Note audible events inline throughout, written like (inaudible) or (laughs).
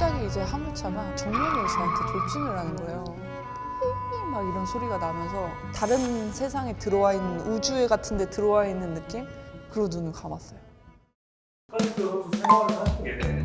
갑자기 이제 화물차가 정면으로 저한테 돌진을 하는 거예요. 삐막 이런 소리가 나면서 다른 세상에 들어와 있는 우주에 같은 데 들어와 있는 느낌? 그리고 눈을 감았어요. 하시게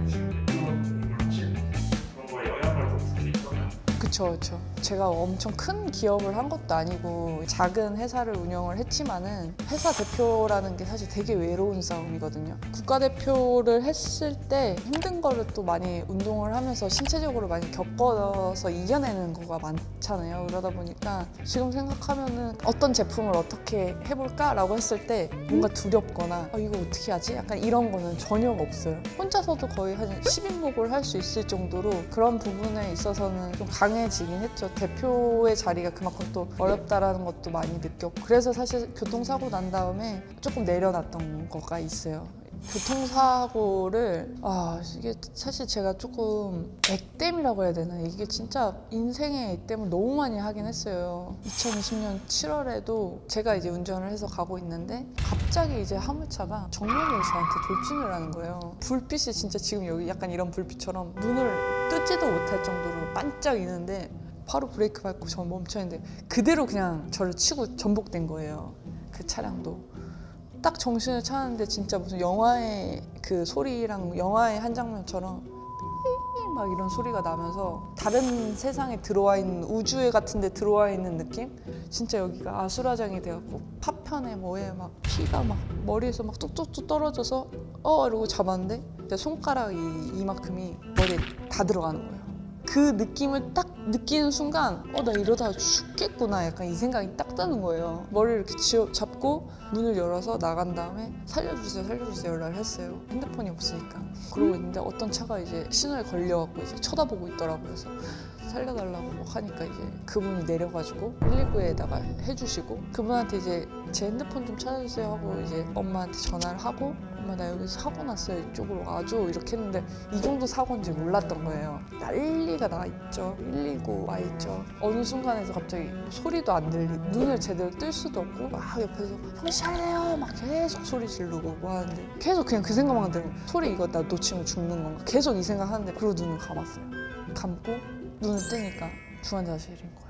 그쵸, 그쵸. 제가 엄청 큰 기업을 한 것도 아니고 작은 회사를 운영을 했지만은 회사 대표라는 게 사실 되게 외로운 싸움이거든요. 국가 대표를 했을 때 힘든 거를 또 많이 운동을 하면서 신체적으로 많이 겪어서 이겨내는 거가 많잖아요. 그러다 보니까 지금 생각하면은 어떤 제품을 어떻게 해볼까라고 했을 때 뭔가 두렵거나 아, 이거 어떻게 하지? 약간 이런 거는 전혀 없어요. 혼자서도 거의 한 10인목을 할 수 있을 정도로 그런 부분에 있어서는 좀 강해 지긴 했죠. 대표의 자리가 그만큼 또 어렵다라는 것도 많이 느꼈고 그래서 사실 교통사고 난 다음에 조금 내려놨던 거가 있어요. 교통사고를 아 이게 사실 제가 조금 액땜이라고 해야 되나 이게 진짜 인생의 액땜을 너무 많이 하긴 했어요 2020년 7월에도 제가 이제 운전을 해서 가고 있는데 갑자기 이제 화물차가 정면으로 저한테 돌진을 하는 거예요 불빛이 진짜 지금 여기 약간 이런 불빛처럼 눈을 뜨지도 못할 정도로 반짝이는데 바로 브레이크 밟고 저 멈춰있는데 그대로 그냥 저를 치고 전복된 거예요 그 차량도 딱 정신을 차렸는데 진짜 무슨 영화의 그 소리랑 영화의 한 장면처럼 삐막 이런 소리가 나면서 다른 세상에 들어와 있는 우주에 같은 데 들어와 있는 느낌? 진짜 여기가 아수라장이 돼갖고 파편에 뭐에 막 피가 막 머리에서 막 뚝뚝뚝 떨어져서 어 이러고 잡았는데 내 손가락 이 이만큼이 머리에 다 들어가는 거예요. 그 느낌을 딱 느끼는 순간 어 나 이러다 죽겠구나 약간 이 생각이 딱 드는 거예요. 머리를 이렇게 쥐어 잡고 문을 열어서 나간 다음에 살려주세요 살려주세요 연락을 했어요. 핸드폰이 없으니까. 그러고 있는데 어떤 차가 이제 신호에 걸려갖고 이제 쳐다보고 있더라고요. 그래서 살려달라고 막 하니까 이제 그분이 내려가지고 119에다가 해주시고 그분한테 이제 제 핸드폰 좀 찾아주세요 하고 이제 엄마한테 전화를 하고 엄마 나 여기 사고 났어요 이쪽으로 와줘 이렇게 했는데 이 정도 사고인지 몰랐던 거예요. 난리가 나 있죠. 119 와 있죠. 어느 순간에서 갑자기 소리도 안 들리 눈을 제대로 뜰 수도 없고 막 옆에서 형살래요. 막 계속 소리 지르고 뭐 하는데 계속 그냥 그 생각만 들고 소리 이거 나 놓치면 죽는 건가? 계속 이 생각 하는데 그리고 눈을 감았어요. 감고 눈을 뜨니까 중환자실인 거예요.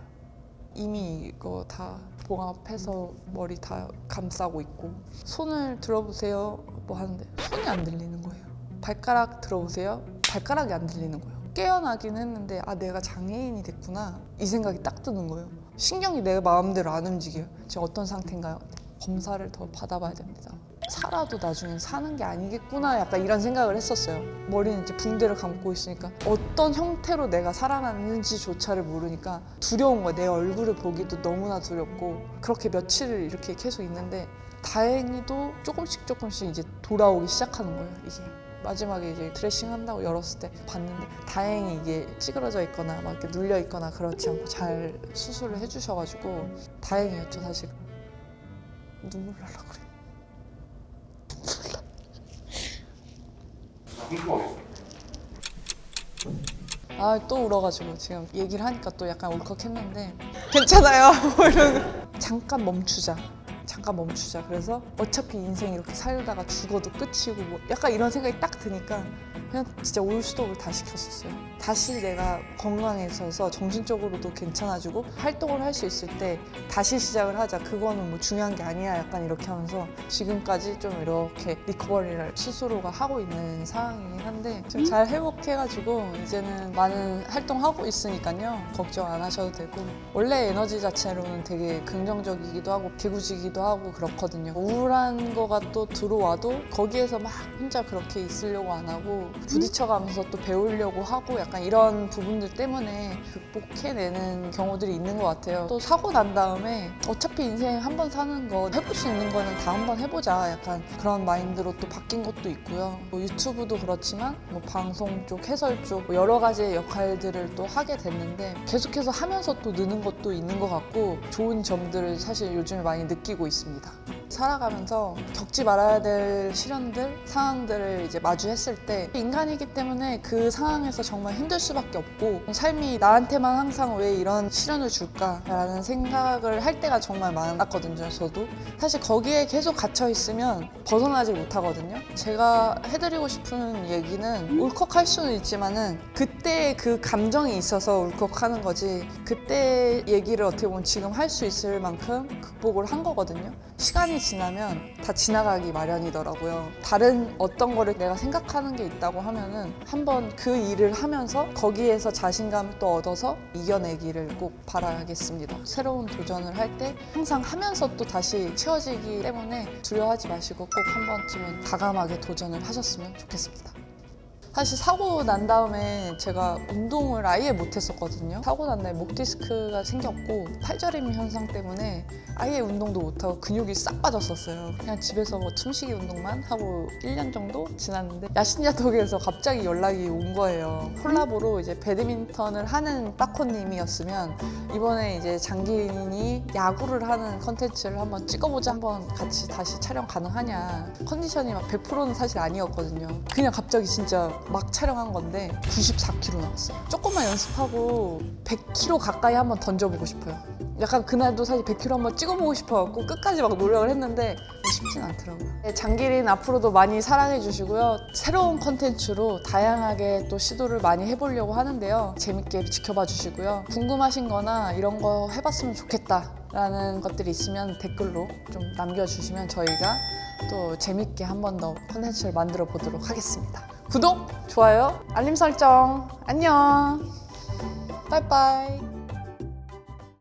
이미 이거 다 봉합해서 머리 다 감싸고 있고. 손을 들어보세요. 뭐 하는데? 손이 안 들리는 거예요. 발가락 들어보세요. 발가락이 안 들리는 거예요. 깨어나긴 했는데 아 내가 장애인이 됐구나. 이 생각이 딱 드는 거예요. 신경이 내 마음대로 안 움직여요. 지금 어떤 상태인가요? 검사를 더 받아봐야 됩니다 살아도 나중엔 사는 게 아니겠구나 약간 이런 생각을 했었어요. 머리는 이제 붕대를 감고 있으니까 어떤 형태로 내가 살아났는지조차를 모르니까 두려운 거야. 내 얼굴을 보기도 너무나 두렵고 그렇게 며칠을 이렇게 계속 있는데 다행히도 조금씩 조금씩 이제 돌아오기 시작하는 거예요 이게. 마지막에 이제 드레싱 한다고 열었을 때 봤는데 다행히 이게 찌그러져 있거나 막 이렇게 눌려 있거나 그렇지 않고 잘 수술을 해주셔가지고 다행이었죠 사실. 눈물 날라 그래 궁금하겠어요. 아 또 울어가지고 지금 얘기를 하니까 또 약간 울컥했는데 괜찮아요. (laughs) 뭐 이러고 잠깐 멈추자. 잠깐 멈추자. 그래서 어차피 인생 이렇게 살다가 죽어도 끝이고 뭐 약간 이런 생각이 딱 드니까 그냥 진짜 올스톱을 다 시켰었어요. 다시 내가 건강해져서 정신적으로도 괜찮아지고 활동을 할 수 있을 때 다시 시작을 하자. 그거는 뭐 중요한 게 아니야. 약간 이렇게 하면서 지금까지 좀 이렇게 리커버리를 스스로가 하고 있는 상황이긴 한데 지금 잘 회복해가지고 이제는 많은 활동하고 있으니까요. 걱정 안 하셔도 되고. 원래 에너지 자체로는 되게 긍정적이기도 하고 개구지기도 하고 그렇거든요. 우울한 거가 또 들어와도 거기에서 막 혼자 그렇게 있으려고 안 하고 부딪혀가면서 또 배우려고 하고 약간 이런 부분들 때문에 극복해내는 경우들이 있는 것 같아요. 또 사고 난 다음에 어차피 인생 한 번 사는 거 해볼 수 있는 거는 다 한 번 해보자. 약간 그런 마인드로 또 바뀐 것도 있고요. 뭐 유튜브도 그렇지만 뭐 방송 쪽 해설 쪽뭐 여러 가지의 역할들을 또 하게 됐는데 계속해서 하면서 또 느는 것도 있는 것 같고 좋은 점들을 사실 요즘에 많이 느끼고 있습니다 살아가면서 겪지 말아야 될 시련들, 상황들을 이제 마주했을 때 인간이기 때문에 그 상황에서 정말 힘들 수밖에 없고 삶이 나한테만 항상 왜 이런 시련을 줄까라는 생각을 할 때가 정말 많았거든요. 저도 사실 거기에 계속 갇혀 있으면 벗어나지 못하거든요. 제가 해드리고 싶은 얘기는 울컥할 수는 있지만은 그때 그 감정이 있어서 울컥하는 거지 그때 얘기를 어떻게 보면 지금 할 수 있을 만큼 극복을 한 거거든요. 시간이 지나면 다 지나가기 마련이더라고요. 다른 어떤 거를 내가 생각하는 게 있다고 하면은 한번 그 일을 하면서 거기에서 자신감을 또 얻어서 이겨내기를 꼭 바라겠습니다. 새로운 도전을 할 때 항상 하면서 또 다시 채워지기 때문에 두려워하지 마시고 꼭 한 번쯤은 과감하게 도전을 하셨으면 좋겠습니다. 사실 사고 난 다음에 제가 운동을 아예 못했었거든요. 사고 난 다음에 목 디스크가 생겼고 팔저림 현상 때문에 아예 운동도 못하고 근육이 싹 빠졌었어요. 그냥 집에서 뭐 숨쉬기 운동만 하고 1년 정도 지났는데 야신야덕에서 갑자기 연락이 온 거예요. 콜라보로 이제 배드민턴을 하는 빠코님이었으면 이번에 이제 장기인이 야구를 하는 컨텐츠를 한번 찍어보자 한번 같이 다시 촬영 가능하냐 컨디션이 막 100%는 사실 아니었거든요 그냥 갑자기 진짜 막 촬영한 건데 94kg 나왔어요. 조금만 연습하고 100kg 가까이 한번 던져보고 싶어요. 약간 그날도 사실 100kg 한번 찍어보고 싶어갖고 끝까지 막 노력을 했는데 쉽진 않더라고요. 네, 장기린 앞으로도 많이 사랑해 주시고요. 새로운 컨텐츠로 다양하게 또 시도를 많이 해보려고 하는데요. 재밌게 지켜봐 주시고요. 궁금하신 거나 이런 거 해봤으면 좋겠다 라는 것들이 있으면 댓글로 좀 남겨주시면 저희가 또 재밌게 한 번 더 컨텐츠를 만들어 보도록 하겠습니다 구독, 좋아요, 알림 설정. 안녕. 빠이빠이